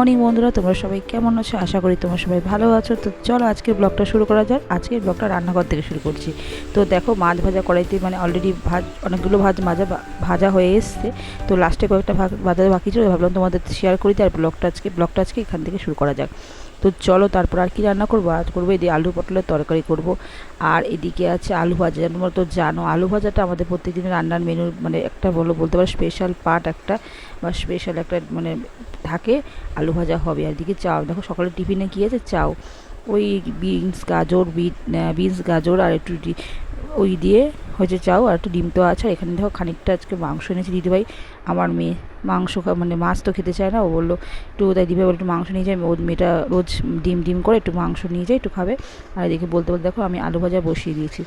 Morning বন্ধুরা, তোমরা সবাই কেমন আছো? আশা করি তোমরা সবাই ভালো আছো। তো চলো আজকের ব্লগটা শুরু করা যাক। আজকের ব্লগটা রান্নাঘর থেকে শুরু করছি। তো দেখো, মাছ ভাজা কড়াইতে মানে অলরেডি ভাজ অনেকগুলো ভাজ মাজা ভাজা হয়ে এসছে। তো লাস্টে কয়েকটা ভাজা বাকি ছিল ভাবলাম তোমাদের শেয়ার করি আর ব্লগটা আজকে ব্লগটা আজকে এখান থেকে শুরু করা যাক। তো চলো তারপর আর কি রান্না করব? আজ করব এদিকে আলু পটলের তরকারি করব। আর এদিকে আছে আলু ভাজা। তোমরা তো জানো, আলু ভাজাটা আমাদের প্রত্যেকদিনের রান্নার মেনু মানে একটা বলো, বলতে পারো স্পেশাল পার্ট একটা বা স্পেশাল একটা মানে থাকে, আলু ভাজা হবে। আর এদিকে চাও, দেখো সকালে টিফিনে কী আছে? চাও। ওই বিনস গাজর, বিট বিনস গাজর আর একটু ওই দিয়ে হয়েছে চাও আর একটু ডিম তো আছে, আর এখানে দেখো খানিকটা আজকে মাংস এনেছে। দিদিভাই আমার মেয়ে মাংস মানে মাছ তো খেতে চায় না, ও বলল একটু তাই দিদিভাই বলে একটু মাংস নিয়ে যাই ওর মেয়েটা রোজ ডিম ডিম করে একটু মাংস নিয়ে যায়, একটু খাবে। আর এদিকে বলতে বলতে দেখো আমি আলু ভাজা বসিয়ে দিয়েছি।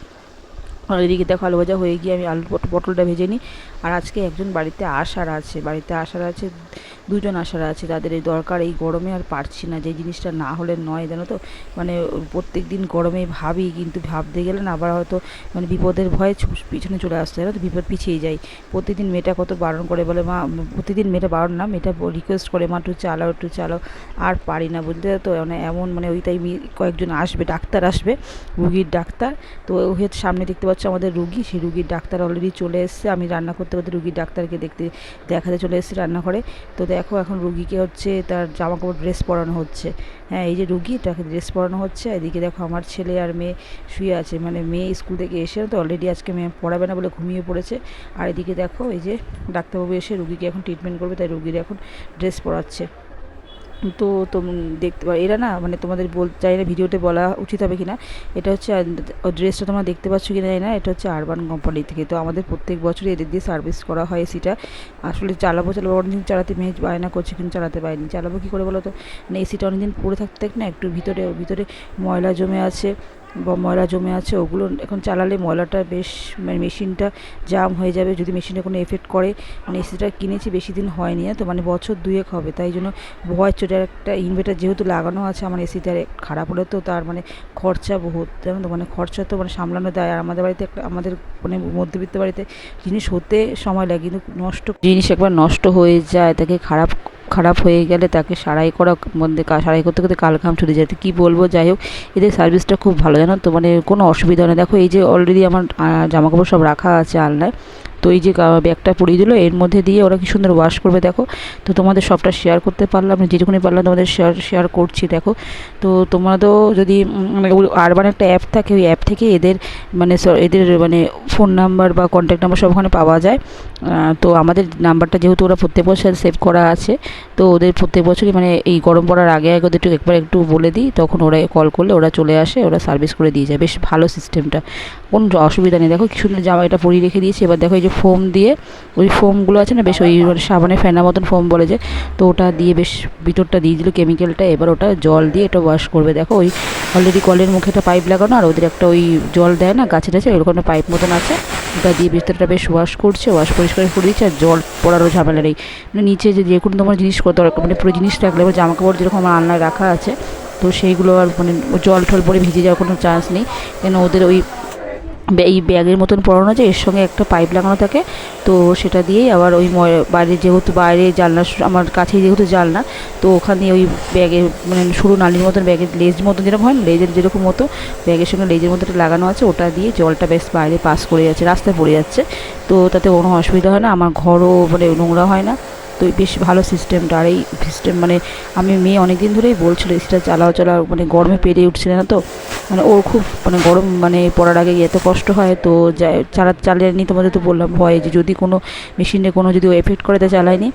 আর এদিকে দেখো আলু ভাজা হয়ে গিয়ে আমি আলু পট- পটলটা ভেজে নিই। আর আজকে একজন বাড়িতে আসার আছে, বাড়িতে আসার আছে দুজন আসার আছে, তাদের এই দরকার, এই গরমে আর পারছি না। যে জিনিসটা না হলে নয়, জানো তো? মানে প্রত্যেক দিন গরমে ভাবি, কিন্তু ভাবতে গেলে না, আবার হয়তো মানে বিপদের ভয়ে পিছনে চলে আসতে হয় তো? বিপদ পিছিয়ে যাই। প্রতিদিন মেয়েটা কত বারণ করে বলে, মা, প্রতিদিন মেয়েটা বারণ না, মেয়েটা রিকোয়েস্ট করে, মা, একটু চালাও একটু চালাও। আর পারি না, বুঝতে তো? মানে এমন মানে ওই তাই কয়েকজন আসবে, ডাক্তার আসবে, রুগীর ডাক্তার। তো ওই সামনে দেখতে পাচ্ছ আমাদের রুগী, সেই রুগীর ডাক্তার অলরেডি চলে এসছে। আমি রান্না করতে করতে রুগীর ডাক্তারকে দেখতে, দেখাতে চলে এসেছি রান্নাঘরে। তো দেখো এখন রুগীকে হচ্ছে তার জামা কাপড় ড্রেস পরানো হচ্ছে। হ্যাঁ এই যে রুগী, তাকে ড্রেস পরানো হচ্ছে। এদিকে দেখো আমার ছেলে আর মেয়ে শুয়ে আছে। মানে মেয়ে স্কুল থেকে এসে তো অলরেডি আজকে মেয়ে পড়াবে না বলে ঘুমিয়ে পড়েছে। আর এদিকে দেখো এই যে ডাক্তারবাবু এসে রুগীকে এখন ট্রিটমেন্ট করবে, তাই রুগীর এখন ড্রেস পরাচ্ছে। তো তোম, দেখতে পারো এরা না মানে তোমাদের বল চাই না ভিডিওতে বলা উচিত হবে কি না এটা হচ্ছে ড্রেসটা তোমরা দেখতে পাচ্ছ কি না না। এটা হচ্ছে আরবান কোম্পানি থেকে। তো আমাদের প্রত্যেক বছরই এদের দিয়ে সার্ভিস করা হয় এসিটা। আসলে চালাবো চালাবো, অনেকদিন চালাতে মেয়ে বায়না করছে কিন্তু চালাতে পারিনি। চালাবো কী করে বলো তো মানে এসিটা অনেকদিন থাকতে থাকতে না একটু ভিতরে ভিতরে ময়লা জমে আছে। বা ময়লা জমে আছে, ওগুলো এখন চালালে ময়লাটা বেশ মানে মেশিনটা জাম হয়ে যাবে যদি মেশিনে কোনো এফেক্ট করে। মানে এসিটা কিনেছি, বেশি দিন হয়নি তো মানে বছর দুয়েক হবে। তাই জন্য ভয় চোটে একটা ইনভার্টার যেহেতু লাগানো আছে, আমার আর খারাপ হলে তো তার মানে খরচা বহুত, জানো তো? মানে খরচা তো মানে সামলানো দেয় আর আমাদের বাড়িতে একটা, আমাদের মানে মধ্যবিত্ত বাড়িতে জিনিস হতে সময় লাগে, কিন্তু নষ্ট জিনিস একবার নষ্ট হয়ে যায়, তাকে খারাপ খারাপ হয়ে গেলে তাকে সারাই করা মধ্যে কা- সারাই করতে করতে কাল ঘাম ছুটে যায়। তো কী বলব? যাই হোক, এদের সার্ভিসটা খুব ভালো জানো তো? মানে কোনো অসুবিধা নেই। দেখো, এই যে অলরেডি আমার জামাকাপড় সব রাখা আছে আলনায়। তো এই যে ব্যাগটা পরিয়ে দিল, এর মধ্যে দিয়ে ওরা কি সুন্দর ওয়াশ করবে দেখো। তো তোমাদের সবটা শেয়ার করতে পারলাম যেটুকুনি পারলাম তোমাদের শেয়ার শেয়ার করছি দেখো। তো তোমাদেরও যদি মানে আরবান একটা অ্যাপ থাকে, ওই অ্যাপ থেকে এদের মানে এদের মানে ফোন নাম্বার বা কন্ট্যাক্ট নাম্বার সব ওখানে পাওয়া যায়। তো আমাদের নাম্বারটা যেহেতু ওরা প্রত্যেক বছর সেভ করা আছে, তো ওদের প্রত্যেক বছরই মানে এই গরম পড়ার আগে আগে ওদের একটু একবার একটু বলে দিই, তখন ওরা কল করলে ওরা চলে আসে, ওরা সার্ভিস করে দিয়ে যায়। বেশ ভালো সিস্টেমটা কোনো অসুবিধা নেই। দেখো কি সুন্দর জামা এটা পরিয়ে রেখে দিয়েছি। এবার দেখো, এই যে ফোম দিয়ে, ওই ফোমগুলো আছে না, বেশ ওই মানে সাবানের ফেনা মতন ফোম বলে যে, তো ওটা দিয়ে বেশ ভিতরটা দিয়ে দিল কেমিক্যালটা এবার ওটা জল দিয়ে এটা ওয়াশ করবে। দেখো, ওই অলরেডি কলের মুখে একটা পাইপ লাগানো, আর ওদের একটা ওই জল দেয় না গাছে টাছে এরকম একটা পাইপ মতন আছে। ওটা দিয়ে ভিতরটা বেশ ওয়াশ করছে ওয়াশ পরিষ্কার করে দিচ্ছে, আর জল পড়ারও ঝামেলা নেই। মানে নিচে যে যে কোনো তোমার জিনিস কত মানে পুরো জিনিস রাখলে এবার জামা কাপড় যেরকম আমার আলনায় রাখা আছে, তো সেইগুলো আর মানে জল টল পরে ভিজে যাওয়ার কোনো চান্স নেই। কেন ওদের ওই এই ব্যাগের মতন পরানো আছে এর সঙ্গে একটা পাইপ লাগানো থাকে, তো সেটা দিয়েই আবার ওই বাইরে যেহেতু বাইরে জানলা আমার কাছেই যেহেতু জানলা, তো ওখানে ওই ব্যাগের মানে সরু নালির মতন ব্যাগের লেজ মতন যেরকম হয় লেজের যেরকম মতো ব্যাগের সঙ্গে লেজের মতো লাগানো আছে, ওটা দিয়ে জলটা বেশ বাইরে পাস করে যাচ্ছে, রাস্তায় পড়ে যাচ্ছে, তো তাতে কোনো অসুবিধা হয় না, আমার ঘরও মানে নোংরা হয় না। তো বেশ ভালো সিস্টেমটা আর এই সিস্টেম মানে আমি মেয়ে অনেক দিন ধরেই বলছিল, এসিটা চালাও চালাও। মানে গরমে পেরে উঠছিল না তো। মানে ওর খুব মানে গরম মানে পড়ার আগে এত কষ্ট হয় তো চালা, চালিয়ে নি তোমাদের তো বললাম ভয় যে যদি কোনো মেশিনে কোনো যদি ও এফেক্ট করে তা চালায়নি।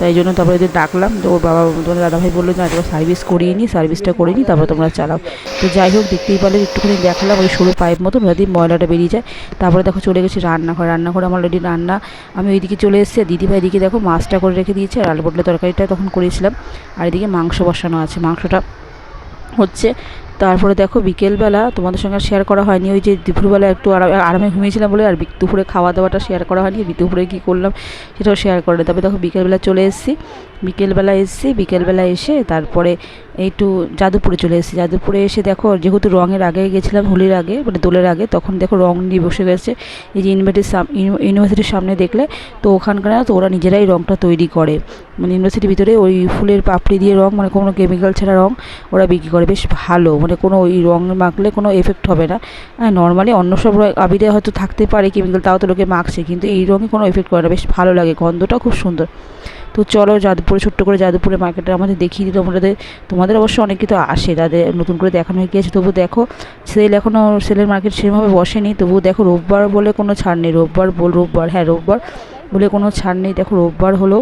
তাই জন্য তারপরে ওদের ডাকলাম। তো ওর বাবা তোমার দাদাভাই বলল যে একবার সার্ভিস করিয়ে নিই সার্ভিসটা করে নিই তারপর তোমরা চালাও। তো যাই হোক, দেখতেই পারলে একটুখানি দেখালাম ওই সরু পাইপ মতো দিয়ে ময়লাটা বেরিয়ে যায়। তারপরে দেখো চলে গেছি রান্নাঘর। রান্নাঘরে আমার অলরেডি রান্না। আমি ওইদিকে চলে এসেছি। দিদিভাই এদিকে দেখো মাছটা করে রেখে দিয়েছে আর আলু পটলের তরকারিটা তখন করেছিলাম। আর এদিকে মাংস বসানো আছে। মাংসটা হচ্ছে তারপরে দেখো বিকেলবেলা তোমাদের সঙ্গে শেয়ার করা হয়নি। ওই যে দুপুরবেলা একটু আরা- আরামে ঘুমিয়েছিলাম বলে আর দুপুরে খাওয়া দাওয়াটা শেয়ার করা হয়নি। দুপুরে কী করলাম সেটাও শেয়ার করে তবে দেখো বিকেলবেলা চলে এসেছি। বিকেলবেলা এসেছি, বিকেলবেলা এসে তারপরে একটু যাদবপুরে চলে এসেছি। যাদবপুরে এসে দেখো যেহেতু রঙের আগে গেছিলাম, হোলির আগে মানে দোলের আগে, তখন দেখো রং নিয়ে বসে গেছে। এই যে ইউনিভার্সিটির সাম ইউনিভার্সিটির সামনে দেখলে তো ওখানকার তো ওরা নিজেরাই রংটা তৈরি করে। মানে ইউনিভার্সিটির ভিতরে ওই ফুলের পাপড়ি দিয়ে রং মানে কোনো কেমিক্যাল ছাড়া রং ওরা বিক্রি করে। বেশ ভালো মানে কোনো ওই রং মাখলে কোনো এফেক্ট হবে না। নর্মালি অন্য সব আবিরে হয়তো থাকতে পারে কেমিক্যাল তাও তো লোকে মাখছে, কিন্তু এই রঙে কোনো এফেক্ট করে না। বেশ ভালো লাগে গন্ধটা খুব সুন্দর। তো চলো যাদবপুরে, ছোট্ট করে যাদবপুরে মার্কেটে আমাদের দেখিয়ে দিই। তোমাদের তোমাদের অবশ্য অনেক তো আসে তাদের নতুন করে দেখানো হয়ে গিয়েছে তবু দেখো সেল এখনও সেলের মার্কেট সেভাবে বসেনি। তবু দেখো রোববার বলে কোনো ছাড় নেই। রোববার বল রোববার হ্যাঁ রোববার বলে কোনো ছাড় নেই। দেখো রোববার হলো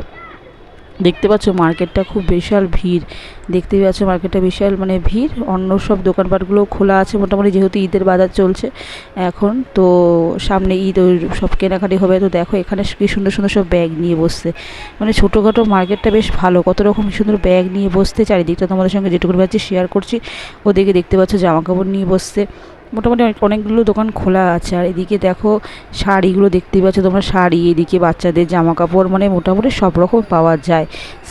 দেখতে পাচ্ছ মার্কেটটা খুব বিশাল ভিড়। দেখতে পাচ্ছ মার্কেটটা বিশাল মানে ভিড়। অন্য সব দোকানপাটগুলো খোলা আছে মোটামুটি যেহেতু ঈদের বাজার চলছে এখন। তো সামনে ঈদ ওই সব কেনাকাটি হবে। তো দেখো এখানে কি সুন্দর সুন্দর সব ব্যাগ নিয়ে বসছে। মানে ছোটোখাটো মার্কেটটা বেশ ভালো। কত রকম সুন্দর ব্যাগ নিয়ে বসতে চারিদিকটা তোমাদের সঙ্গে যেটুকু পাচ্ছি শেয়ার করছি। ওদিকে দেখতে পাচ্ছ জামা কাপড় নিয়ে বসছে। মোটামুটি অনেক, অনেকগুলো দোকান খোলা আছে। আর এদিকে দেখো শাড়িগুলো দেখতে পাচ্ছ তোমরা, শাড়ি, এদিকে বাচ্চাদের জামা কাপড় মানে মোটামুটি সব রকম পাওয়া যায়।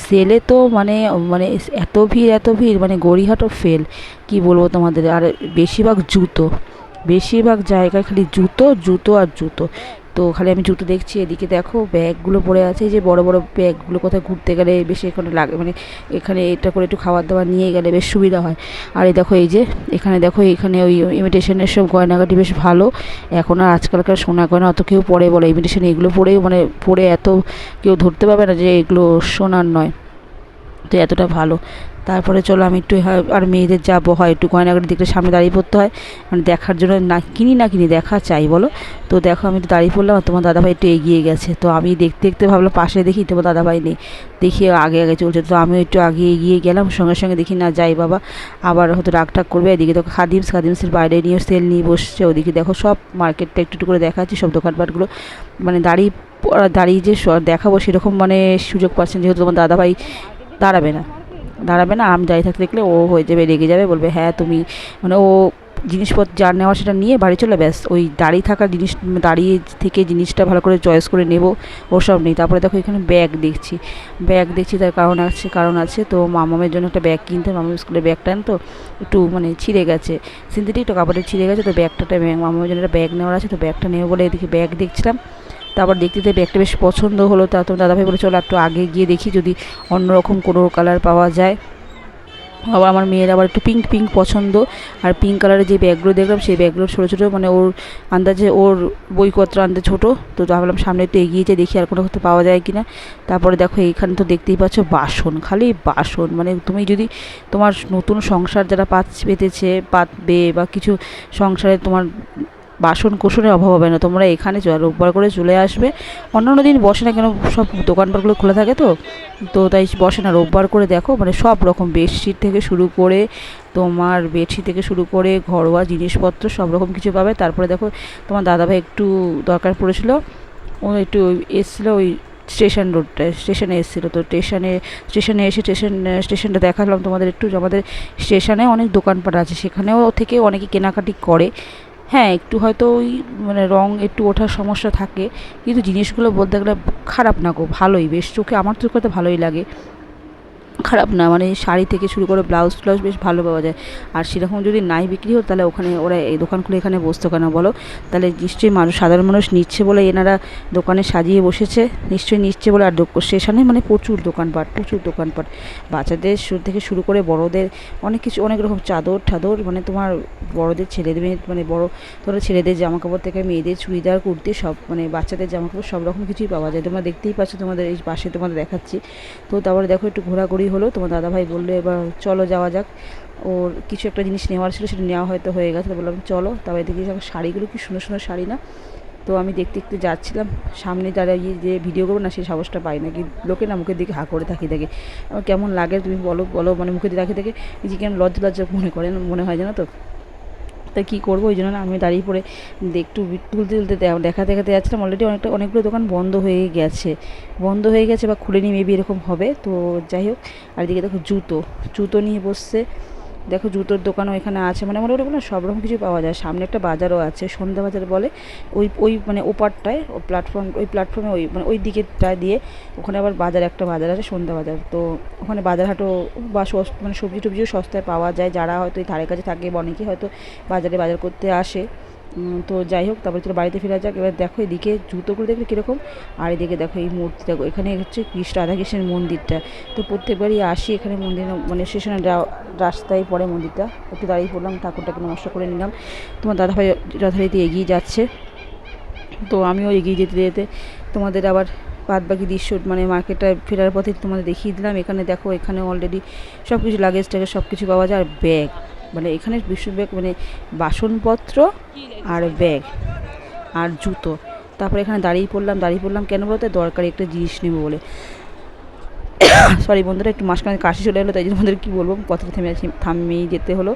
সেলে তো মানে মানে এত ভিড় এত ভিড় মানে গড়িহাটও ফেল কি বলব তোমাদের? আর বেশিরভাগ জুতো, বেশিরভাগ জায়গায় খালি জুতো জুতো আর জুতো। তো খালি আমি জুতো দেখছি, এদিকে দেখো ব্যাগগুলো পড়ে আছে যে বড় বড় ব্যাগগুলো কোথায় ঘুরতে গেলে বেশি এখানে লাগে মানে এখানে এটা করে একটু খাবার দাবার নিয়ে গেলে বেশ সুবিধা হয়। আর এই দেখো এই যে, এখানে দেখো এখানে ওই ইমিটেশনের সব গয়নাগাটি বেশ ভালো। এখন আর আজকালকার সোনা গয়না অত কেউ পরে বলে ইমিটেশন এগুলো পরেই মানে পরে এত কেউ ধরতে পারবে না যে এগুলো সোনার নয়। তো এতটা ভালো। তারপরে চলো আমি একটু আর মেয়েদের যাব, হয় একটু গয়নাগাটি দেখলে সামনে দাঁড়িয়ে পড়তে হয়। মানে দেখার জন্য না কিনি না কিনি দেখা চাই, বলো। তো দেখো আমি একটু দাঁড়িয়ে পড়লাম আর তোমার দাদাভাই একটু এগিয়ে গেছে। তো আমি দেখতে দেখতে ভাবলাম পাশে দেখি তোমার দাদাভাই নেই। দেখি আগে আগে চলছে, তো আমি একটু আগে এগিয়ে গেলাম, সঙ্গে সঙ্গে দেখি না যাই বাবা। আবার হয়তো রাগ টাগ করবে, এদিকে দেখো খাদিমস, খাদিমসের বাইরে নিয়ে সেল নিয়ে বসছে। ওদিকে দেখো সব মার্কেটটা একটু একটু করে দেখাচ্ছি, সব দোকানপাটগুলো। মানে দাঁড়িয়ে দাঁড়িয়ে যে দেখাবো সেরকম মানে সুযোগ পাচ্ছেন, যেহেতু তোমার দাদাভাই দাঁড়াবে না। দাঁড়াবে না, আমি দাঁড়িয়ে থাকতে দেখলে ও হয়ে যাবে, রেগে যাবে, বলবে হ্যাঁ তুমি মানে ও জিনিসপত্র যার নেওয়া সেটা নিয়ে বাড়ি চলে, ব্যাস, ওই দাঁড়িয়ে থাকা জিনিস, দাঁড়িয়ে থেকে জিনিসটা ভালো করে চয়েস করে নেব ওসব নেই। তারপরে দেখো এখানে ব্যাগ দেখছি ব্যাগ দেখছি, তার কারণ আছে কারণ আছে, তো মামামের জন্য একটা ব্যাগ কিনতে, মামাম স্কুলে ব্যাগটা তো একটু মানে ছিঁড়ে গেছে, সিনথেটিক তো কাপড়ের ছিঁড়ে গেছে, তো ব্যাগটা মামামের জন্য একটা ব্যাগ নেওয়ার আছে, তো ব্যাগটা নেব বলে এদিকে ব্যাগ দেখছিলাম তারপর দেখতে দেখতে ব্যাগটা বেশ পছন্দ হলো। তা তো দাদাভাই বলে চলো একটু আগে গিয়ে দেখি যদি অন্যরকম কোনো কালার পাওয়া যায়। আবার আমার মেয়ের আবার একটু পিঙ্ক পিঙ্ক পছন্দ। আর পিঙ্ক কালারের যে ব্যাগগুলো দেখলাম, সেই ব্যাগগুলো ছোটো ছোটো মানে ওর আন্দাজে ওর বইপত্র আনতে ছোটো। তো ভাবলাম সামনে একটু এগিয়ে যেয়ে দেখি আর কোনো কোথাও পাওয়া যায় কি না তারপরে দেখো এইখানে তো দেখতেই পাচ্ছ বাসন, খালি বাসন। মানে তুমি যদি তোমার নতুন সংসার যারা পাচ, পেতেছে, পাতবে বা কিছু সংসারে তোমার বাসন কোসনের অভাব হবে না। তোমরা এখানে রোববার করে চলে আসবে। অন্যান্য দিন বসে না কেন সব দোকানপাটগুলো খোলা থাকে তো? তো তাই বসে না, রোববার করে দেখো মানে সব রকম বেডশিট থেকে শুরু করে তোমার বেডশিট থেকে শুরু করে ঘরোয়া জিনিসপত্র সব রকম কিছু পাবে। তারপরে দেখো তোমার দাদাভাই একটু দরকার পড়েছিল। ও একটু এসেছিল ওই স্টেশন রোডটায় স্টেশনে এসেছিল। তো স্টেশনে স্টেশনে এসে স্টেশন, স্টেশনটা দেখালাম তোমাদের একটু আমাদের স্টেশনে অনেক দোকানপাট আছে। সেখানেও থেকে অনেকে কেনাকাটি করে। হ্যাঁ একটু হয়তো ওই মানে রং একটু ওঠার সমস্যা থাকে। কিন্তু জিনিসগুলো বলতে গেলে খারাপ না গো, ভালোই। বেশ চোখে, আমার চোখে তো ভালোই লাগে। খারাপ না মানে শাড়ি থেকে শুরু করে ব্লাউজ ট্লাউজ বেশ ভালো পাওয়া যায়। আর সেরকম যদি নাই বিক্রি হতো, তাহলে ওখানে ওরা এই দোকান খুলে এখানে বসতো কেন বলো? তাহলে নিশ্চয়ই মানুষ, সাধারণ মানুষ নিচ্ছে বলে এনারা দোকানে সাজিয়ে বসেছে, নিশ্চয়ই নিচ্ছে বলে। আর স্টেশনে মানে প্রচুর দোকানপাট প্রচুর দোকানপাট। বাচ্চাদের থেকে শুরু করে বড়দের অনেক কিছু, অনেক রকম চাদর ঠাদর মানে তোমার বড়দের, ছেলেদের মানে বড় ধরো ছেলেদের জামা কাপড় থেকে মেয়েদের চুড়িদার, কুর্তি সব মানে বাচ্চাদের জামা কাপড় সব রকম কিছুই পাওয়া যায়। তোমরা দেখতেই পাচ্ছ তোমাদের এই পাশে তোমাদের দেখাচ্ছি। তো তারপরে দেখো একটু ঘোরাঘুরি হলো, তোমার দাদাভাই বলল, এবার চলো যাওয়া যাক। ওর কিছু একটা জিনিস নেওয়ার ছিল, সেটা নেওয়া হয়তো হয়ে গেছে। বললাম, চলো। তারপরে দেখি আমার শাড়িগুলো কি সুন্দর সুন্দর শাড়ি না? তো আমি দেখতে দেখতে যাচ্ছিলাম। সামনে যারা গিয়ে যে ভিডিও করব না, সেই সাহসটা পাই না। কি লোকে না মুখের দিকে হা করে থাকি থাকে। আমার কেমন লাগে তুমি বলো বলো মানে মুখের দিকে রাখি থাকে। নিজেকে লজ্জা লজ্জা মনে করেন, মনে হয় জানো তো। তা কী করব? ওই জন্য আমি দাঁড়িয়ে পড়ে একটু তুলতে তুলতে দেখা দেখাতে যাচ্ছিলাম। অলরেডি অনেকটা, অনেকগুলো দোকান বন্ধ হয়ে গেছে। বন্ধ হয়ে গেছে বা খুলে নিয়ে মেবি এরকম হবে। তো যাই হোক, আর এদিকে দেখো জুতো। জুতো নিয়ে বসছে। দেখো জুতোর দোকানও এখানে আছে মানে মোটামুটি ওরকম সব রকম কিছু পাওয়া যায়। সামনে একটা বাজারও আছে, সন্ধ্যা বাজার বলে। ওই ওই মানে ওপারটায়, ও প্ল্যাটফর্ম ওই প্ল্যাটফর্মে ওই মানে ওই দিকেটা দিয়ে ওখানে আবার বাজার, একটা বাজার আছে, সন্ধ্যা বাজার। তো ওখানে বাজারহাটও বা মানে সবজি টবজিও সস্তায় পাওয়া যায়। যারা হয়তো এই ধারে কাছে থাকে বা অনেকেই হয়তো বাজারে বাজার করতে আসে। তো যাই হোক, তারপরে চলো বাড়িতে ফেরা যাক। এবার দেখো এদিকে জুতোগুলো দেখলে কীরকম, আর এদিকে দেখো এই মূর্তি, দেখো এখানে হচ্ছে কৃষ্ণ রাধাকৃষ্ণের মন্দিরটা। তো প্রত্যেকবারই আসি এখানে মন্দির মানে স্টেশনের রাস্তায় পড়ে মন্দিরটা। একটু দাঁড়িয়ে পড়লাম, ঠাকুরটাকে নমস্কার করে নিলাম। তোমার দাদাভাই যথারীতি এগিয়ে যাচ্ছে। তো আমিও এগিয়ে যেতে যেতে তোমাদের আবার বাদ বাকি দৃশ্য মানে মার্কেটটা ফেরার পথে তোমাদের দেখিয়ে দিলাম। এখানে দেখো, এখানে অলরেডি সব কিছু লাগেজ টাগেজ সব কিছু পাওয়া যায়, আর ব্যাগ মানে এখানে বিশ্ব ব্যাগ মানে বাসনপত্র আর ব্যাগ আর জুতো। তারপরে এখানে দাঁড়িয়ে পড়লাম দাঁড়িয়ে পড়লাম কেন বলতে? দরকারি একটা জিনিস নেব বলে। সরি বন্ধুরা একটু মাঝখানে কাশি চলে এলো তাই জন্য আমাদের কী বলব? কথাটা থেমে আছি থামিয়েই যেতে হলো।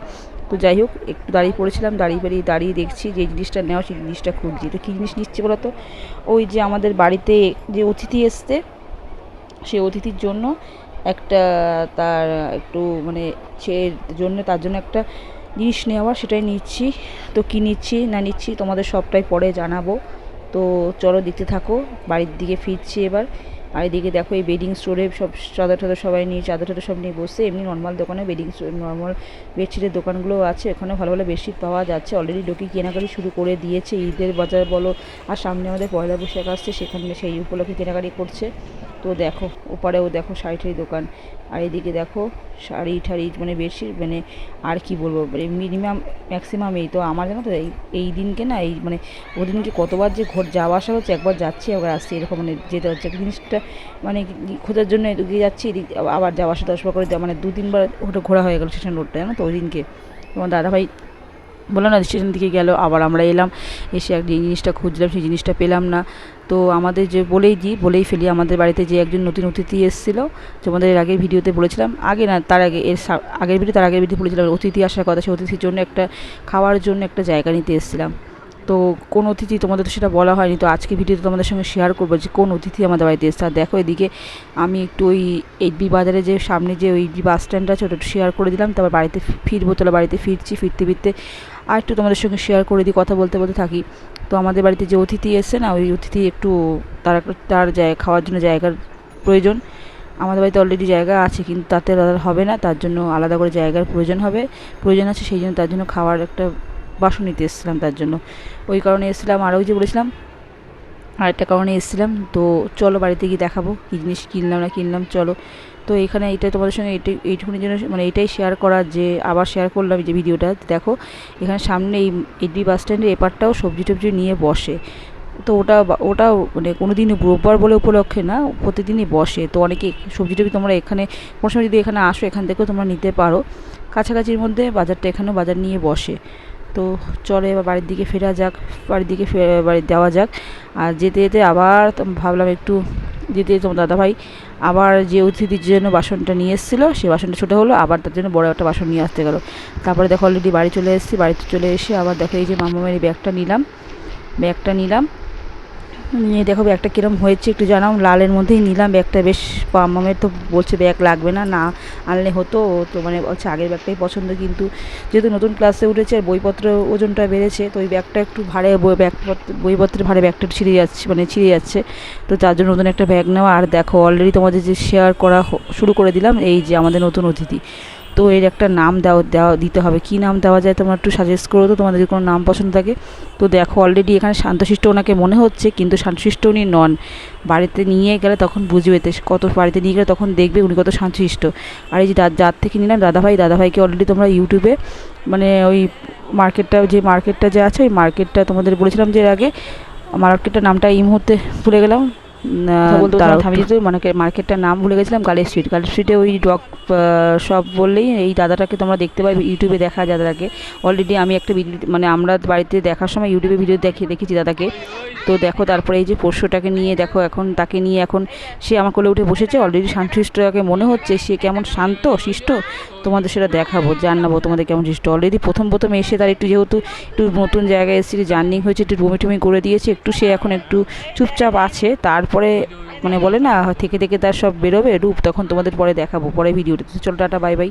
তো যাই হোক একটু দাঁড়িয়ে পড়েছিলাম দাঁড়িয়ে পেরিয়ে দাঁড়িয়ে দেখছি যে জিনিসটা নেওয়া সেই জিনিসটা খুঁজছি। তো কী জিনিস নিচ্ছে বলো তো ওই যে আমাদের বাড়িতে যে অতিথি এসছে সেই অতিথির জন্য একটা তার একটু মানে সে জন্য, তার জন্য একটা জিনিস নেওয়া, সেটাই নিচ্ছি। তো কী নিচ্ছি, না নিচ্ছি, তোমাদের সবটাই পরে জানাব। তো চলো দেখতে থাকো, বাড়ির দিকে ফিরছি এবার। আর এদিকে দেখো এই বেডিং স্টোরে সব চাদর টাদর সবাই নিয়ে, চাদর টাদর সব নিয়ে বসে, এমনি নর্মাল দোকানে বেডিং স্টোর নর্মাল বেডশিটের দোকানগুলো আছে। এখানে ভালো ভালো বেডশিট পাওয়া যাচ্ছে। অলরেডি লোকে কেনাকাটি শুরু করে দিয়েছে। ঈদের বাজার বলো, আর সামনে আমাদের পয়লা বৈশাখ আসছে, সেখানে সেই উপলক্ষে কেনাকাটি করছে। তো দেখো, ওপারেও দেখো শাড়ি ঠাড়ি দোকান। আর এদিকে দেখো শাড়ি ঠাড়ি মানে বেশি মানে আর কি বলব মানে মিনিমাম ম্যাক্সিমাম এই তো আমার জানো তো, এই এই দিনকে না, এই মানে ওদিনকে কতবার যে ঘর যাওয়া আসা হচ্ছে, একবার যাচ্ছি, একবার আসছি, এরকম মানে যেতে হচ্ছে। জিনিসটা মানে খোঁজার জন্য এদিকে যাচ্ছি, এদিক, আবার যাওয়া আসা দশবার করে মানে দু, তিনবার ওটা ঘোরা হয়ে গেল স্টেশন রোডটা, জানো তো, ওই দিনকে। তোমার দাদাভাই বললাম না, স্টেশন থেকে গেল, আবার আমরা এলাম, এসে এক যে জিনিসটা খুঁজলাম, সেই জিনিসটা পেলাম না। তো আমাদের যে বলেই দিই, বলেই ফেলি, আমাদের বাড়িতে যে একজন নতুন অতিথি এসেছিল তোমাদের এর আগের ভিডিওতে বলেছিলাম, আগে না, তার আগে, এর সা- আগের ভিডিও, তার আগের ভিডিও বলেছিলাম, অতিথি আসার কথা সেই অতিথির জন্য একটা, খাওয়ার জন্য একটা জায়গা নিতে এসেছিলাম। তো কোন অতিথি তোমাদের তো সেটা বলা হয়নি, তো আজকে ভিডিওতে তোমাদের সঙ্গে শেয়ার করব যে কোন অতিথি আমাদের বাড়িতে এসেছে। আর দেখো এদিকে আমি একটু ওই এইচবি বাজারে যে সামনে যে ওই বাস স্ট্যান্ড আছে, ওটা শেয়ার করে দিলাম, তারপর বাড়িতে ফিরবো, তাহলে বাড়িতে ফিরছি, ফিরতে ফিরতে আর একটু তোমাদের সঙ্গে শেয়ার করে দিই, কথা বলতে বলতে থাকি। তো আমাদের বাড়িতে যে অতিথি এসছে না, ওই অতিথি একটু তার তার জায়গা খাওয়ার জন্য জায়গার প্রয়োজন। আমাদের বাড়িতে অলরেডি জায়গা আছে, কিন্তু তাতে হবে না, তার জন্য আলাদা করে জায়গার প্রয়োজন হবে। প্রয়োজন আছে সেই জন্য তার জন্য খাওয়ার একটা বাসন নিতে এসেছিলাম তার জন্য। ওই কারণে এসেছিলাম, আর ওই যে বলেছিলাম, আরেকটা কারণে এসেছিলাম। তো চলো বাড়িতে গিয়ে দেখাবো, কী জিনিস কিনলাম না কিনলাম, চলো। তো এখানে এইটা তোমাদের সঙ্গে এইটাই, এইটুকুনির জন্য মানে এটাই শেয়ার করা যে, আবার শেয়ার করলাম যে ভিডিওটা দেখো, এখানে সামনে এই এইচবি বাস স্ট্যান্ডের এপারটাও সবজি টবজি নিয়ে বসে। তো ওটা ওটাও মানে কোনো দিন রোববার বলে উপলক্ষে না, প্রতিদিনই বসে। তো অনেকে সবজি টবজি তোমরা এখানে, কোনো সময় যদি এখানে আসো, এখান থেকেও তোমরা নিতে পারো। কাছাকাছির মধ্যে বাজারটা এখানেও বাজার নিয়ে বসে। তো চলে এবার বাড়ির দিকে ফেরা যাক, বাড়ির দিকে বাড়ি দেওয়া যাক। আর যেতে যেতে আবার ভাবলাম একটু যেতে যেতে তোমার দাদাভাই আবার যে অতিথির জন্য বাসনটা নিয়ে এসেছিল সেই বাসনটা ছোটো হলো, আবার তার জন্য বড় একটা বাসন নিয়ে আসতে গেলো। তারপরে দেখো অলরেডি বাড়ি চলে এসেছি, বাড়িতে চলে এসে আবার দেখো এই যে মামামের ব্যাগটা নিলাম ব্যাগটা নিলাম। নিয়ে দেখো ব্যাগটা কীরকম হয়েছে, একটু জানাও। লালের মধ্যেই নিলাম, ব্যাগটা বেশ মামামের তো বলছে ব্যাগ লাগবে না না আনলে হতো, তো মানে বলছে আগের ব্যাগটাই পছন্দ, কিন্তু যেহেতু নতুন ক্লাসে উঠেছে আর বইপত্র ওজনটা বেড়েছে, তো ওই ব্যাগটা একটু ভারে ব্যাগপত্র বইপত্রের ভারে ব্যাগটা ছিঁড়ে যাচ্ছে মানে ছিঁড়ে যাচ্ছে। তো তার জন্য নতুন একটা ব্যাগ নেওয়া, আর দেখো অলরেডি তোমাদের যে শেয়ার করা শুরু করে দিলাম, এই যে আমাদের নতুন অতিথি। তো এর একটা নাম দেওয়া দেওয়া, দিতে হবে। কী নাম দেওয়া যায় তোমরা একটু সাজেস্ট করো তো, তোমাদের কোনো নাম পছন্দ থাকে। তো দেখো অলরেডি এখানে শান্তশিষ্ট ওনাকে মনে হচ্ছে, কিন্তু শান্তশিষ্ট উনি নন। বাড়িতে নিয়ে গেলে তখন বুঝবে কত বাড়িতে নিয়ে গেলে তখন দেখবে উনি কত শান্তশিষ্ট। আর এই যে যার থেকে নিলাম, দাদাভাই, দাদাভাইকে অলরেডি তোমরা ইউটিউবে মানে ওই মার্কেটটা, যে মার্কেটটা যে আছে, ওই মার্কেটটা তোমাদের বলেছিলাম যে আগে মার্কেটটার নামটা এই মুহূর্তে ভুলে গেলাম। আমি যেহেতু মানে মার্কেটটার নাম ভুলে গেছিলাম গালি স্ট্রিট গালি স্ট্রিটে ওই ডগ শপ বললেই এই দাদাটাকে তোমরা দেখতে পাবে ইউটিউবে দেখা দাদাকে। অলরেডি আমি একটা ভিডিও মানে আমরা বাড়িতে দেখার সময় ইউটিউবে ভিডিও দেখে দেখেছি দাদাকে। তো দেখো তারপরে এই যে পোষ্যটাকে নিয়ে দেখো এখন তাকে নিয়ে এখন সে আমার কোলে উঠে বসেছে। অলরেডি শান্তশিষ্টকে মনে হচ্ছে সে কেমন শান্ত শিষ্ট? তোমাদের সেটা দেখাবো জানাব তোমাদের কেমন শিষ্ট। অলরেডি প্রথম প্রথম এসে তার একটু যেহেতু একটু নতুন জায়গায় এসেছে জার্নি হয়েছে একটু বমি টমি করে দিয়েছে একটু সে এখন একটু চুপচাপ আছে। তারপরে মানে বলে না, থেকে থেকে তার সব বেরোবে, রূপ, তখন তোমাদের পরে দেখাবো, পরে ভিডিওতে চলো, টাটা বাই বাই